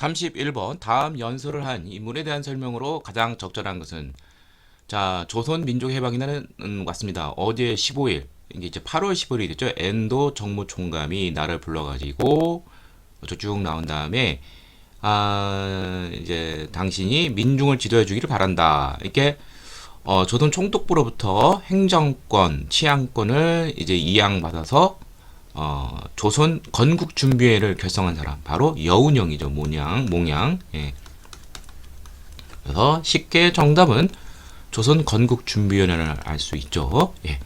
31번 다음 연설을 한 인물에 대한 설명으로 가장 적절한 것은 자 조선 민족 해방이라는 음, 왔습니다. 어제 15일 이게 이제 8월 15일이 됐죠. 엔도 정무총감이 나를 불러가지고 쭉 나온 다음에 아 이제 당신이 민중을 지도해 주기를 바란다. 이렇게 어, 조선 총독부로부터 행정권, 치안권을 이제 이양받아서 어, 조선 건국 준비회를 결성한 사람 바로 여운형이죠. 몽양, 몽양. 예. 그래서 쉽게 정답은 조선 건국 준비위원회를 알 수 있죠. 예.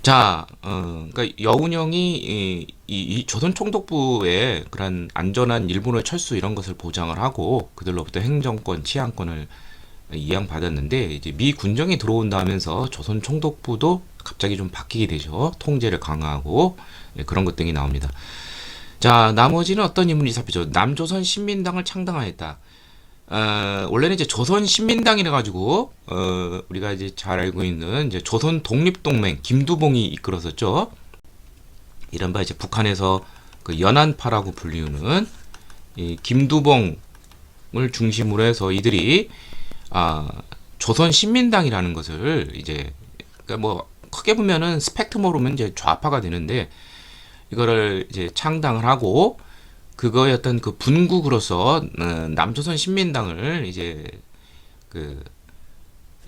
자, 어, 그러니까 여운형이 이, 이, 이 조선 총독부의 그런 안전한 일본의 철수 이런 것을 보장을 하고 그들로부터 행정권, 치안권을 이양받았는데 이제 미 군정이 들어온다면서 조선 총독부도 갑자기 좀 바뀌게 되죠. 통제를 강화하고 예, 그런 것 등이 나옵니다. 자, 나머지는 어떤 인물이 살피죠? 남조선 신민당을 창당하였다. 어, 원래는 이제 조선 신민당이라 가지고 어, 우리가 이제 잘 알고 있는 이제 조선 독립 동맹 김두봉이 이끌었었죠. 이른바 이제 북한에서 그 연안파라고 불리우는 이 김두봉을 중심으로 해서 이들이 아, 조선 신민당이라는 것을 이제 그러니까 뭐 크게 보면은 스펙트럼으로 보면 이제 좌파가 되는데 이거를 이제 창당을 하고 그거의 어떤 그 분국으로서 어, 남조선 신민당을 이제 그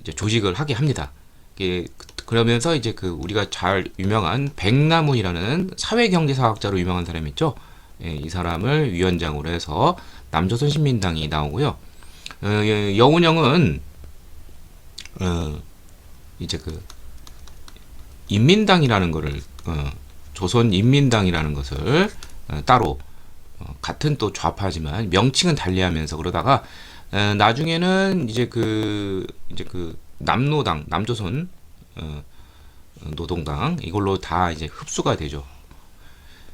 이제 조직을 하게 합니다. 그러면서 이제 그 우리가 잘 유명한 백나문이라는 사회경제사학자로 유명한 사람 있죠. 예, 이 사람을 위원장으로 해서 남조선 신민당이 나오고요. 어, 예, 여운형은 어, 이제 그 인민당이라는 거를 어, 조선 인민당이라는 것을 어, 따로 어, 같은 또 좌파지만 명칭은 달리하면서 그러다가 어, 나중에는 이제 그 이제 그 남노당 남조선 어, 노동당 이걸로 다 이제 흡수가 되죠.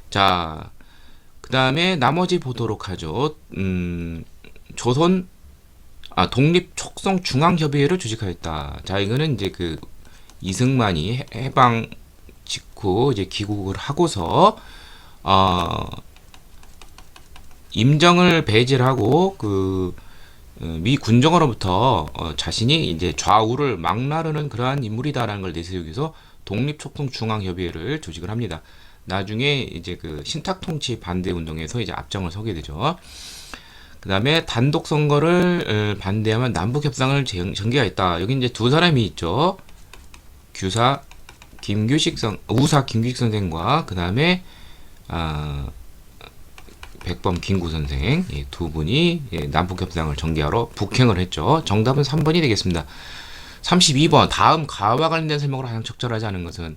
자, 그 다음에 나머지 보도록 하죠. 음, 조선 아 독립 촉성 중앙협의회를 조직하였다. 자, 이거는 이제 그 이승만이 해- 해방 직후 이제 귀국을 하고서 어, 임정을 배제를 하고 그 어, 미 군정으로부터 어, 자신이 이제 좌우를 막나르는 그러한 인물이다라는 걸 내세우기 위해서 독립촉동 중앙협의회를 조직을 합니다. 나중에 이제 그 신탁 통치 반대 운동에서 이제 앞장을 서게 되죠. 그 다음에 단독 선거를 어, 반대하면 남북 협상을 전- 전개하였다. 여기 이제 두 사람이 있죠. 규사 김규식 선 우사 김규식 선생과 그 다음에 아 백범 김구 선생 예, 두 분이 예, 남북 협상을 전개하러 북행을 했죠. 정답은 3번이 되겠습니다. 32번 다음 가와 관련된 설명으로 가장 적절하지 않은 것은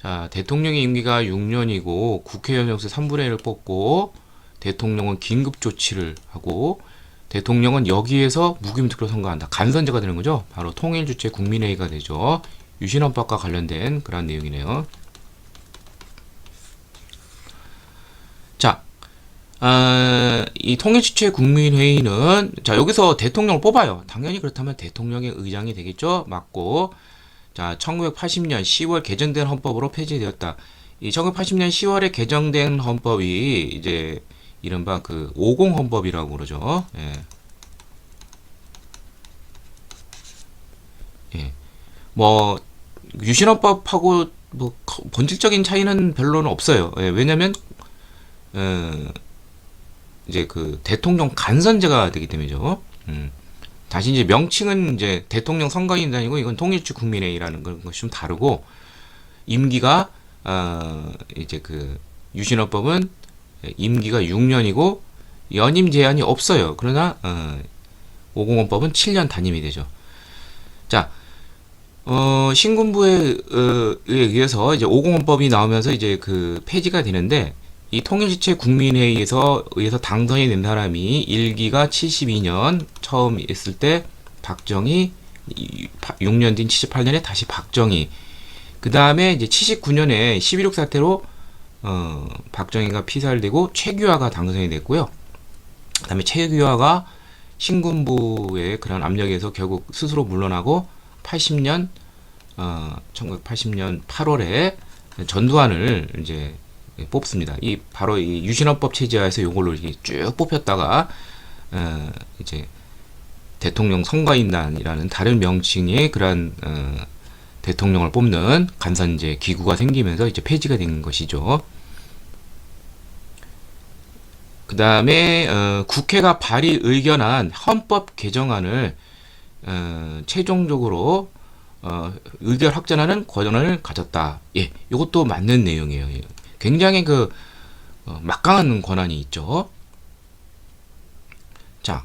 자 대통령의 임기가 6년이고 국회의원 역수 3분의 1을 뽑고 대통령은 긴급 조치를 하고 대통령은 여기에서 무기명 투표를 선거한다. 간선제가 되는 거죠. 바로 통일주체 국민회의가 되죠. 유신헌법과 관련된 그런 내용이네요. 자, 아, 이 통일주체 국민회의는 자 여기서 대통령을 뽑아요. 당연히 그렇다면 대통령의 의장이 되겠죠. 맞고 자 1980년 10월 개정된 헌법으로 폐지되었다. 이 1980년 10월에 개정된 헌법이 이제 이른바 그 50 헌법이라고 그러죠. 예. 예. 뭐 유신헌법하고 뭐 커- 본질적인 차이는 별로는 없어요. 예, 왜냐면 어, 이제 그 대통령 간선제가 되기 때문이죠. 음. 다시 이제 명칭은 이제 대통령 선거인단이고 이건 통일주 국민회의라는 건 것이 좀 다르고 임기가 어, 이제 그 유신헌법은 임기가 6년이고 연임 제한이 없어요. 그러나 어, 50헌법은 7년 단임이 되죠. 자, 어, 신군부에 어, 에 의해서 이제 50헌법이 나오면서 이제 그 폐지가 되는데 이 통일지체 국민회의에서 의해서 당선이 된 사람이 일기가 72년 처음 있을 때 박정희 6년 뒤인 78년에 다시 박정희 그 다음에 이제 79년에 11.6 사태로 어, 박정희가 피살되고 최규하가 당선이 됐고요. 그 다음에 최규하가 신군부의 그런 압력에서 결국 스스로 물러나고 80년 어, 1980년 8월에 전두환을 이제 예, 뽑습니다. 이 바로 이 유신헌법 체제하에서 요걸로 이렇게 쭉 뽑혔다가 어, 이제 대통령 선거인단이라는 다른 명칭의 그러한 어, 대통령을 뽑는 간선제 기구가 생기면서 이제 폐지가 된 것이죠. 그 다음에 어, 국회가 발의 의견한 헌법 개정안을 어, 최종적으로 어, 의결 확정하는 권한을 가졌다. 예, 이것도 맞는 내용이에요. 예. 굉장히 그 어, 막강한 권한이 있죠. 자,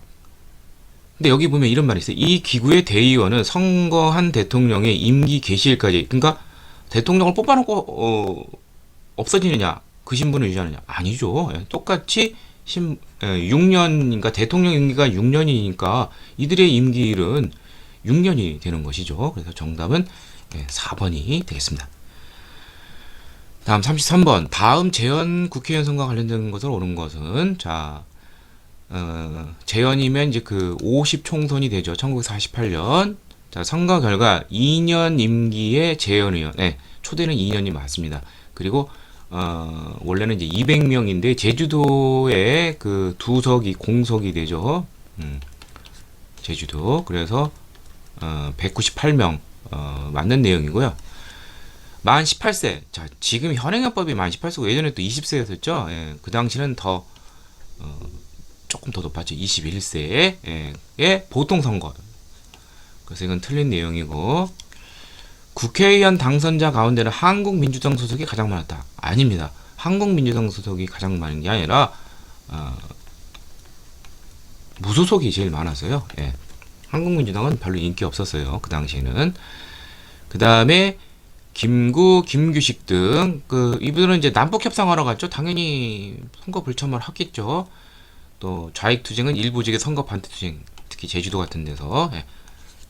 근데 여기 보면 이런 말이 있어요. 이 기구의 대의원은 선거한 대통령의 임기 개시일까지, 그러니까 대통령을 뽑아놓고 어, 없어지느냐, 그 신분을 유지하느냐? 아니죠. 예, 똑같이 신, 예, 6년인가 대통령 임기가 6년이니까 이들의 임기일은 6년이 되는 것이죠. 그래서 정답은 예, 4번이 되겠습니다. 다음 33번. 다음 재연 국회의원 선거와 관련된 것으로 옳은 것은 자 어, 재연이면 이제 그 50 총선이 되죠. 1948년. 자, 선거 결과 2년 임기의 재연 의원. 네, 초대는 2년이 맞습니다. 그리고 어, 원래는 이제 200명인데 제주도에 그 두석이 공석이 되죠. 음, 제주도. 그래서 어, 198명 어, 맞는 내용이고요. 만 18세. 자, 지금 현행헌법이 만 18세고 예전에 또 20세였었죠. 예, 그 당시는 더 어, 조금 더 높았죠. 21세에 예, 보통 선거. 그래서 이건 틀린 내용이고 국회의원 당선자 가운데는 한국민주당 소속이 가장 많았다. 아닙니다. 한국민주당 소속이 가장 많은 게 아니라 어, 무소속이 제일 많았어요. 예. 한국민주당은 별로 인기 없었어요. 그 당시에는. 그 다음에 김구, 김규식 등 그 이분들은 이제 남북 협상하러 갔죠. 당연히 선거 불참을 하겠죠. 또 좌익 투쟁은 일부직의 선거 반대 투쟁, 특히 제주도 같은 데서. 예.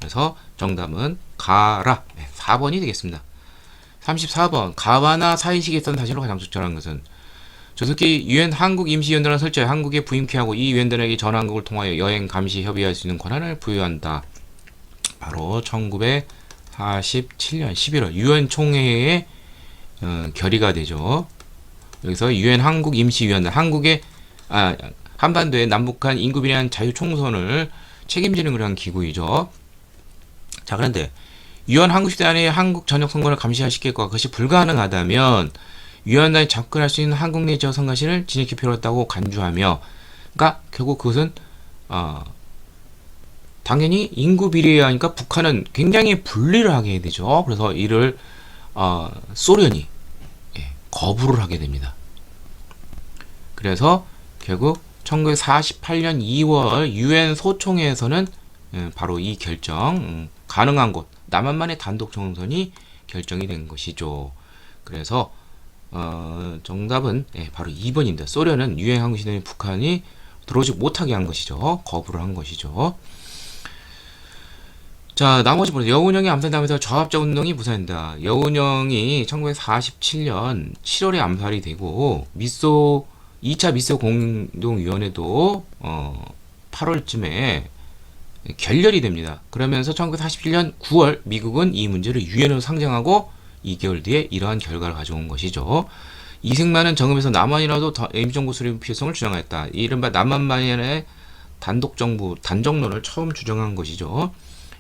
그래서 정답은 가라. 네, 4번이 되겠습니다. 34번 가와나 사인식에 있던 사실로 가장 적절한 것은 조석기 유엔 한국 임시위원단을 설치해 한국에 부임케 하고 이 위원단에게 전 한국을 통하여 여행 감시 협의할 수 있는 권한을 부여한다. 바로 1947년 11월 유엔 총회에 어, 결의가 되죠. 여기서 유엔 한국 임시위원단 한국의 아, 한반도의 남북한 인구 비례한 자유 총선을 책임지는 그런 기구이죠. 자 그런데 유엔 한국시단의 한국 전역 선거를 감시할 시겠고 그것이 불가능하다면 유엔단이 접근할 수 있는 한국 내 지역 선거신을 진입기 필요 했다고 간주하며 그러니까 결국 그것은 어, 당연히 인구 비례에 하니까 북한은 굉장히 분리를 하게 되죠. 그래서 이를 어, 소련이 예, 거부를 하게 됩니다. 그래서 결국 1948년 2월 유엔 소총회에서는 예, 바로 이 결정 음, 가능한 곳 남한만의 단독 정선이 결정이 된 것이죠. 그래서 어, 정답은 예, 바로 2번입니다. 소련은 유엔 항공 시대에 북한이 들어오지 못하게 한 것이죠. 거부를 한 것이죠. 자, 나머지 보세요. 여운형이 암살당하면서 저합자 운동이 무산된다. 여운형이 1947년 7월에 암살이 되고 미소 2차 미소 공동위원회도 어, 8월쯤에 결렬이 됩니다. 그러면서 1947년 9월 미국은 이 문제를 유엔으로 상정하고 2개월 뒤에 이러한 결과를 가져온 것이죠. 이승만은 정읍에서 남한이라도 임시정부 수립 필요성을 주장했다. 이른바 남한만의 단독 정부 단정론을 처음 주장한 것이죠.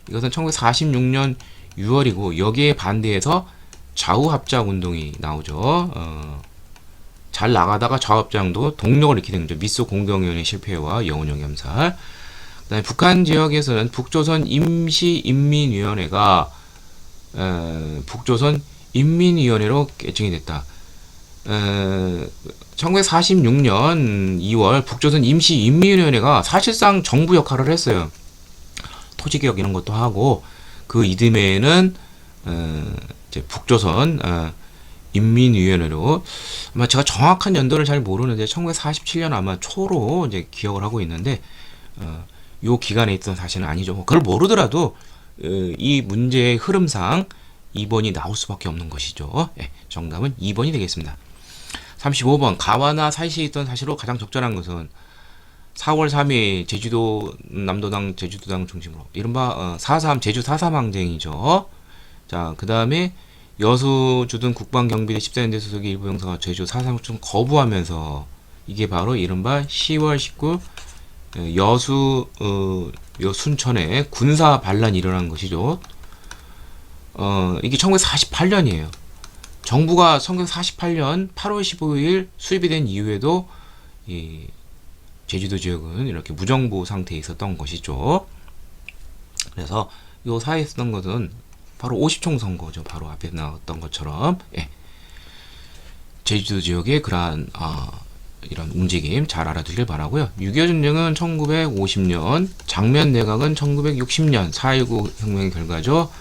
이것은 1946년 6월이고 여기에 반대해서 좌우합작 운동이 나오죠. 어, 잘 나가다가 좌우합작도 동력을 잃게 된 거죠. 미소 공동위원회 실패와 여운형 암살. 그다음에 북한 지역에서는 북조선 임시인민위원회가 에, 북조선 인민위원회로 개칭이 됐다. 에, 1946년 2월 북조선 임시인민위원회가 사실상 정부 역할을 했어요. 토지개혁 이런 것도 하고 그 이듬해에는 에, 이제 북조선 에, 인민위원회로 아마 제가 정확한 연도를 잘 모르는데 1947년 아마 초로 이제 기억을 하고 있는데 어, 요 기간에 있던 사실은 아니죠. 그걸 모르더라도 어, 이 문제의 흐름상 2번이 나올 수밖에 없는 것이죠. 예, 정답은 2번이 되겠습니다. 35번 가와나 사이시에 있던 사실로 가장 적절한 것은 4월 3일 제주도 남도당 제주도당 중심으로 이른바 어, 4.3 제주 4.3 항쟁이죠. 자, 그 다음에 여수 주둔 국방경비대 14년대 소속의 일부 병사가 제주 사상청 거부하면서 이게 바로 이른바 10월 19 여수 어, 여 순천에 군사 반란이 일어난 것이죠. 어, 이게 1948년이에요. 정부가 1948년 8월 15일 수립이 된 이후에도 이 제주도 지역은 이렇게 무정부 상태에 있었던 것이죠. 그래서 요 사이에 있었던 것은 바로 50총 선거죠. 바로 앞에 나왔던 것처럼 예. 제주도 지역의 그러한 아, 이런 움직임 잘 알아두길 바라고요. 6.25 전쟁은 1950년, 장면 내각은 1960년 4.19 혁명의 결과죠.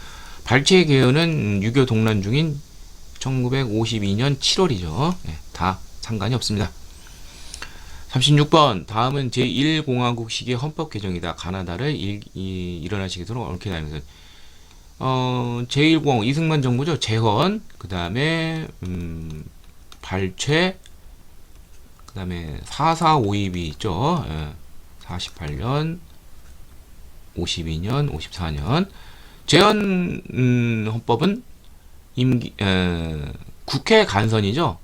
발췌 개헌은 6.25 동란 중인 1952년 7월이죠. 예, 다 상관이 없습니다. 36번 다음은 제1공화국식의 헌법 개정이다. 가나다를 일, 이, 일어나시도록 옳게 다니면서 어, 제1공화국 이승만 정부죠. 재헌 그 다음에 음, 발췌 그 다음에 4452이 있죠. 예, 48년 52년 54년 재헌 음, 헌법은 임기 에, 국회 간선이죠.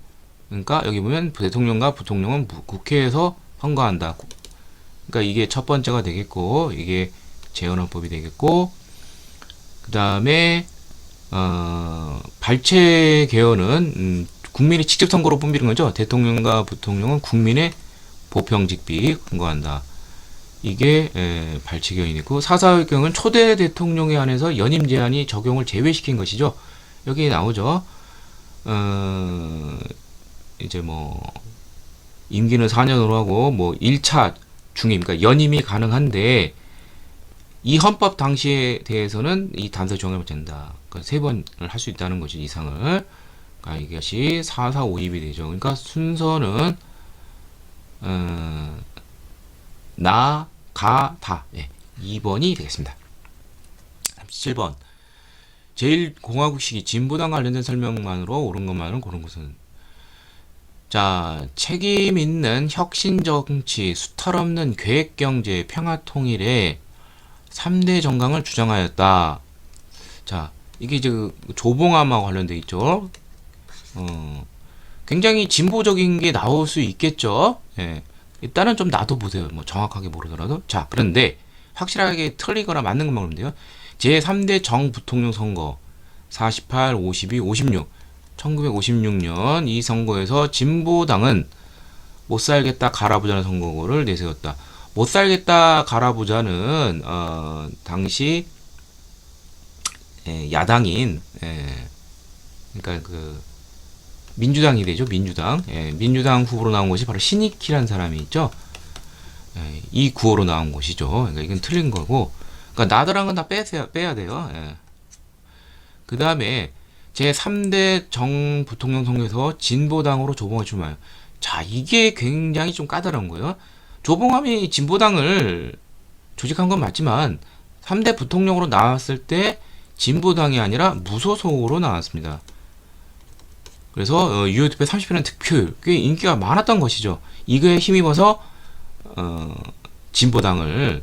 그러니까 여기 보면 대통령과 부통령은 부- 국회에서 선거한다. 구- 그러니까 이게 첫 번째가 되겠고 이게 재헌 헌법이 되겠고 그 다음에 어, 발췌 개헌은 음, 국민이 직접 선거로 뽑히는 거죠. 대통령과 부통령은 국민의 보평직비 근거한다. 이게 에, 발췌 개헌이고 사사회경은 초대 대통령에 한해서 연임 제한이 적용을 제외시킨 것이죠. 여기 나오죠. 어, 이제 뭐 임기는 4년으로 하고 뭐 1차 중임 그러니까 연임이 가능한데 이 헌법 당시에 대해서는 이 단서 정해면 된다. 그러니까 세 번을 할 수 있다는 것이 이상을. 그러니까 이것이 4452이 되죠. 그러니까 순서는 어, 나, 가, 다. 예, 2번이 되겠습니다. 37번. 제1공화국식이 진보당 관련된 설명만으로 옳은 것만은 고른 것은 자, 책임 있는 혁신 정치, 수탈 없는 계획 경제, 평화 통일의 3대 정강을 주장하였다. 자, 이게 이제 그 조봉암하고 관련돼 있죠. 어, 굉장히 진보적인 게 나올 수 있겠죠. 예. 일단은 좀 놔둬 보세요. 뭐 정확하게 모르더라도. 자, 그런데 확실하게 틀리거나 맞는 것만 그러면 돼요. 제3대 정부통령 선거 48, 52, 56 1956년 이 선거에서 진보당은 못 살겠다 가라보자는 선거를 내세웠다. 못 살겠다 가라보자는 어, 당시 에, 야당인 에, 그러니까 그 민주당이 되죠 민주당 예, 민주당 후보로 나온 것이 바로 신익희라는 사람이 있죠. 예, 이 구호로 나온 것이죠. 그러니까 이건 틀린 거고, 그러니까 나더란 건다 빼야 빼야 돼요. 예. 그 다음에 제 3대 정 부통령 선거에서 진보당으로 조봉을 출마해요. 자, 이게 굉장히 좀 까다로운 거예요. 조봉암이 진보당을 조직한 건 맞지만 3대 부통령으로 나왔을 때 진보당이 아니라 무소속으로 나왔습니다. 그래서 어, 유효 투표 30% 득표율 꽤 인기가 많았던 것이죠. 이거에 힘입어서 어, 진보당을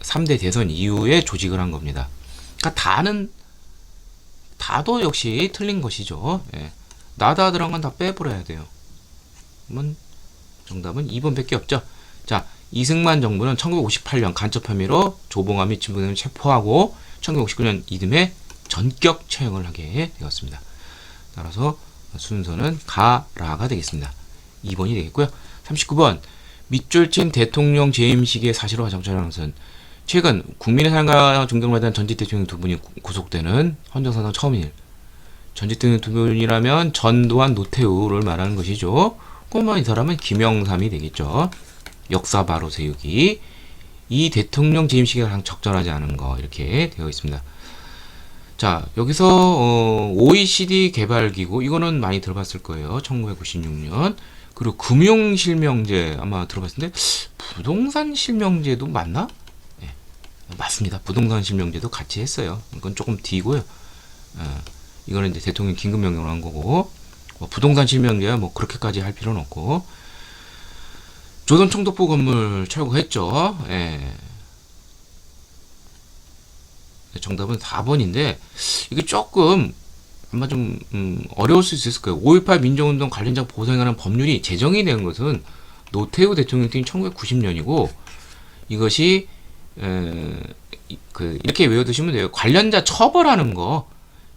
3대 대선 이후에 조직을 한 겁니다. 그러니까 다는 다도 역시 틀린 것이죠. 예. 나다 들어간 건 다 빼버려야 돼요. 그러면 정답은 2번밖에 없죠. 자, 이승만 정부는 1958년 간첩 혐의로 조봉암이 진보당을 체포하고 1959년 이듬해 전격 처형을 하게 되었습니다. 따라서 순서는 가 라가 되겠습니다. 2번이 되겠고요. 39번 밑줄친 대통령 재임식의 사실화 정찰하는 것은 최근 국민의 삶과 존경받은 전직 대통령 두 분이 구- 구속되는 헌정사상 처음인 일. 전직 대통령 두 분이라면 전두환, 노태우를 말하는 것이죠. 그러면 이 사람은 김영삼이 되겠죠. 역사 바로 세우기. 이 대통령 재임식이 가장 적절하지 않은 거 이렇게 되어 있습니다. 자 여기서 어, OECD 개발기구 이거는 많이 들어봤을 거예요. 1996년 그리고 금융 실명제 아마 들어봤을 텐데 부동산 실명제도 맞나? 예, 맞습니다. 부동산 실명제도 같이 했어요. 이건 조금 뒤고요. 어, 이거는 이제 대통령 긴급 명령으로 한 거고 뭐 부동산 실명제야 뭐 그렇게까지 할 필요는 없고 조선 총독부 건물 철거했죠. 예. 정답은 4번인데 이게 조금 아마 좀 음, 어려울 수 있을 거예요. 5.18 민주운동 관련자 보상에 관한 법률이 제정이 된 것은 노태우 대통령 때인 1990년이고 이것이 에, 이- 그 이렇게 외워두시면 돼요. 관련자 처벌하는 거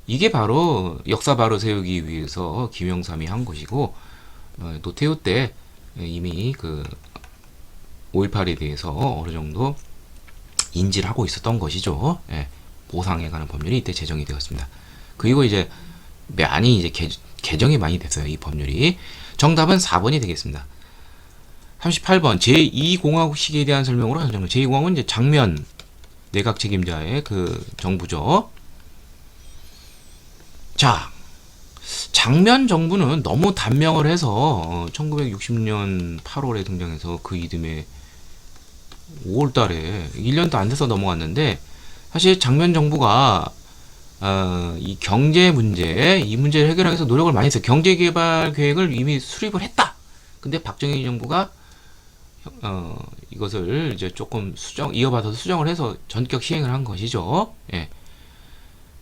이게 바로 역사 바로 세우기 위해서 김영삼이 한 것이고 어, 노태우 때 이미 그 5.18에 대해서 어느 정도 인지를 하고 있었던 것이죠. 예, 보상에 관한 법률이 이때 제정이 되었습니다. 그리고 이제 많이 이제 개, 개정이 많이 됐어요. 이 법률이. 정답은 4번이 되겠습니다. 38번 제2공화국 시기에 대한 설명으로 선정. 제2공화국은 이제 장면 내각 책임자의 그 정부죠. 자, 장면 정부는 너무 단명을 해서 어, 1960년 8월에 등장해서 그 이듬해 5월 달에 1년도 안 돼서 넘어갔는데 사실 장면 정부가 어, 이 경제 문제, 이 문제를 해결하기 위해서 노력을 많이 했어요. 경제 개발 계획을 이미 수립을 했다. 근데 박정희 정부가 어, 이것을 이제 조금 수정, 이어받아서 수정을 해서 전격 시행을 한 것이죠. 예.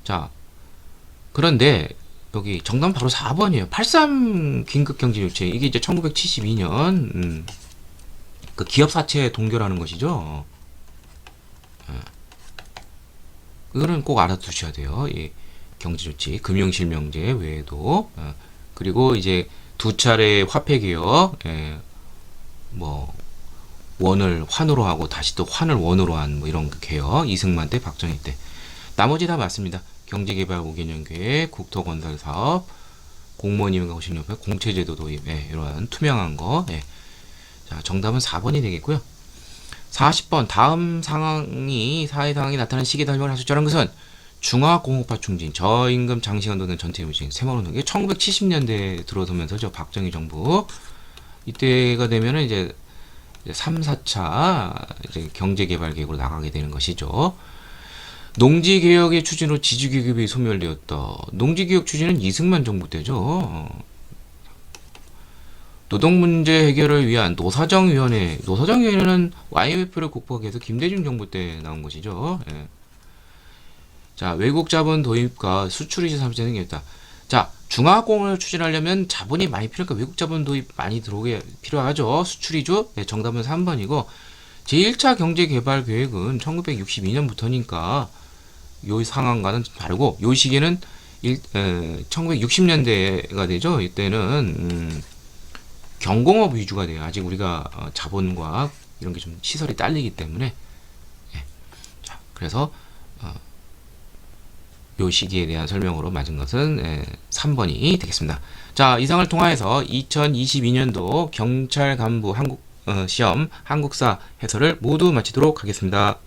자, 그런데 여기 정답은 바로 4번이에요. 83 긴급 경제 조치. 이게 이제 1972년 음, 그 기업 사채 동결하는 것이죠. 그거는 꼭 알아두셔야 돼요. 이 경제 조치, 금융 실명제 외에도 어, 그리고 이제 두 차례 화폐 개혁, 예, 뭐 원을 환으로 하고 다시 또 환을 원으로 한 뭐 이런 그 개혁 이승만 때 박정희 때 나머지 다 맞습니다. 경제개발 5개년 계획, 국토건설 사업, 공무원 임용과 호신협회, 공채제도 도입, 예, 이러한 투명한 거. 예. 자, 정답은 4번이 되겠고요. 40번 다음 상황이 사회 상황이 나타나는 시기에 설명을 할수 있다는 것은 중화공업화 충진, 저임금 장시간 노동 전체 유진, 세모노동 이게 1970년대에 들어서면서죠 박정희 정부 이때가 되면은 이제 3, 4차 이제 경제개발 계획으로 나가게 되는 것이죠. 농지개혁의 추진으로 지주계급이 소멸되었다. 농지개혁 추진은 이승만 정부 때죠. 노동 문제 해결을 위한 노사정위원회, 노사정위원회는 IMF를 극복하기 위해서 김대중 정부 때 나온 것이죠. 예. 자, 외국 자본 도입과 수출 이제 삼자 생겼다. 자, 중화공을 추진하려면 자본이 많이 필요하니까 외국 자본 도입 많이 들어오게 필요하죠. 수출이죠. 네, 정답은 3번이고 제1차 경제개발 계획은 1962년부터니까 요 상황과는 다르고 요 시기에는 일, 에, 1960년대가 되죠. 이때는 음, 경공업 위주가 돼요. 아직 우리가 어, 자본과 이런 게 좀 시설이 딸리기 때문에 예. 자, 그래서 어, 요 시기에 대한 설명으로 맞은 것은 예, 3번이 되겠습니다. 자, 이상을 통하여서 2022년도 경찰 간부 한국 어, 시험 한국사 해설을 모두 마치도록 하겠습니다.